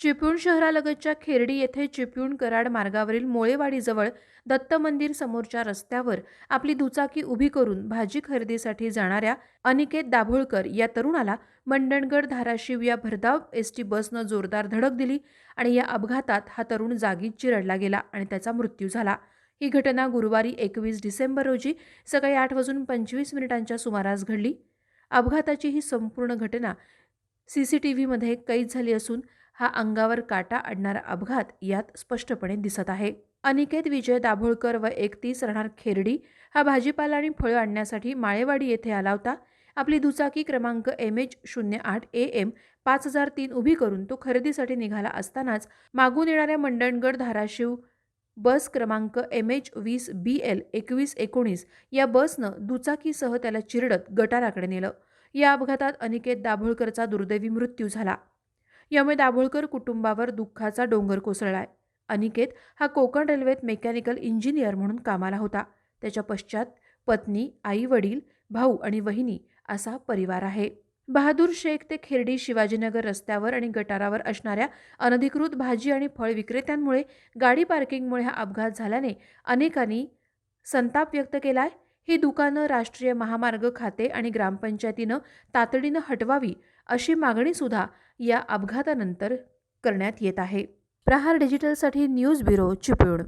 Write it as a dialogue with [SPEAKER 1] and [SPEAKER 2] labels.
[SPEAKER 1] चिपळूण शहरालगतच्या खेरडी येथे चिपळूण कराड मार्गावरील मोळेवाडीजवळ दत्त मंदिर समोरच्या रस्त्यावर आपली दुचाकी उभी करून भाजी खरेदीसाठी जाणाऱ्या अनिकेत दाभोळकर या तरुणाला मंडणगड धाराशिव या भरधाव एस टी बसनं जोरदार धडक दिली आणि या अपघातात हा तरुण जागीच चिरडला गेला आणि त्याचा मृत्यू झाला. ही घटना गुरुवारी एकवीस डिसेंबर रोजी सकाळी आठ वाजून पंचवीस मिनिटांच्या सुमारास घडली. अपघाताची ही संपूर्ण घटना सी सी टी व्हीमध्ये कैद झाली असून हा अंगावर काटा अडणारा अपघात यात स्पष्टपणे दिसत आहे. अनिकेत विजय दाभोळकर व एकतीस राहणार खेरडी हा भाजीपाला आणि फळं आणण्यासाठी माळेवाडी येथे आला होता. आपली दुचाकी क्रमांक एम एच शून्य आठ ए एम पाच हजार तीन उभी करून तो खरेदीसाठी निघाला असतानाच मागून येणाऱ्या मंडणगड धाराशिव बस क्रमांक एम एच वीस बी एल एकवीस एकोणीस या बसनं दुचाकीसह त्याला चिरडत गटाराकडे नेलं. या अपघातात अनिकेत दाभोळकरचा दुर्दैवी मृत्यू झाला. यामुळे दाभोळकर कुटुंबावर दुःखाचा डोंगर कोसळलाय. अनिकेत हा कोकण रेल्वेत मेकॅनिकल इंजिनियर म्हणून कामाला होता. त्याच्या पश्चात पत्नी आई वडील भाऊ आणि वहिनी असा परिवार आहे. बहादूर शेख ते खिर्डी शिवाजीनगर रस्त्यावर आणि गटारावर असणाऱ्या अनधिकृत भाजी आणि फळ विक्रेत्यांमुळे गाडी पार्किंगमुळे हा अपघात झाल्याने अनेकांनी संताप व्यक्त केला आहे ही दुकानं राष्ट्रीय महामार्ग खाते आणि ग्रामपंचायतीनं तातडीनं हटवावी अशी मागणीसुद्धा या अपघातानंतर करण्यात येत आहे. प्रहार डिजिटलसाठी न्यूज ब्युरो चिपळूण.